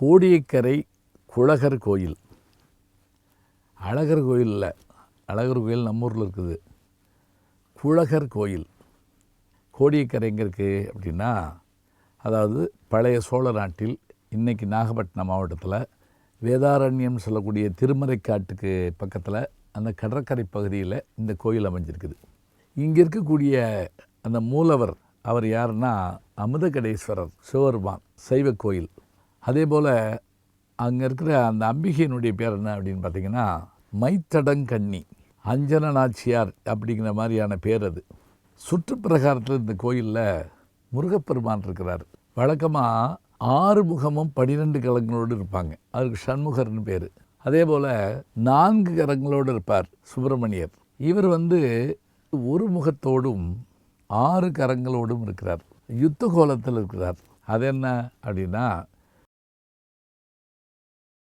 கோடியக்கரை குழகர் கோயில். அழகர் கோயில் இல்லை. அழகர் கோயில் நம்ம ஊரில் இருக்குது. குழகர் கோயில். கோடியக்கரை எங்கே இருக்குது அப்படின்னா அதாவது பழைய சோழ நாட்டில் இன்றைக்கி நாகப்பட்டினம் மாவட்டத்தில் வேதாரண்யம் சொல்லக்கூடிய திருமறைக்காட்டுக்கு பக்கத்தில் அந்த கடற்கரை பகுதியில் இந்த கோயில் அமைஞ்சிருக்குது. இங்கே இருக்கக்கூடிய அந்த மூலவர் அவர் யாருன்னா அமுதகடேஸ்வரர் சிவருமான் சைவ கோயில். அதே போல் அங்கே இருக்கிற அந்த அம்பிகையினுடைய பேர் என்ன அப்படின்னு பார்த்தீங்கன்னா மைத்தடங்கண்ணி அஞ்சன நாச்சியார் அப்படிங்கிற மாதிரியான பேர் அது. சுற்றுப்பிரகாரத்தில் இந்த கோயிலில் முருகப்பெருமான் இருக்கிறார். வழக்கமாக ஆறு முகமும் பன்னிரெண்டு கலங்களோடு இருப்பாங்க. அதுக்கு சண்முகர்னு பேர். அதே போல் நான்கு கரங்களோடு இருப்பார் சுப்பிரமணியர். இவர் வந்து ஒரு முகத்தோடும் ஆறு கரங்களோடும் இருக்கிறார். யுத்த கோலத்தில் இருக்கிறார். அது என்ன அப்படின்னா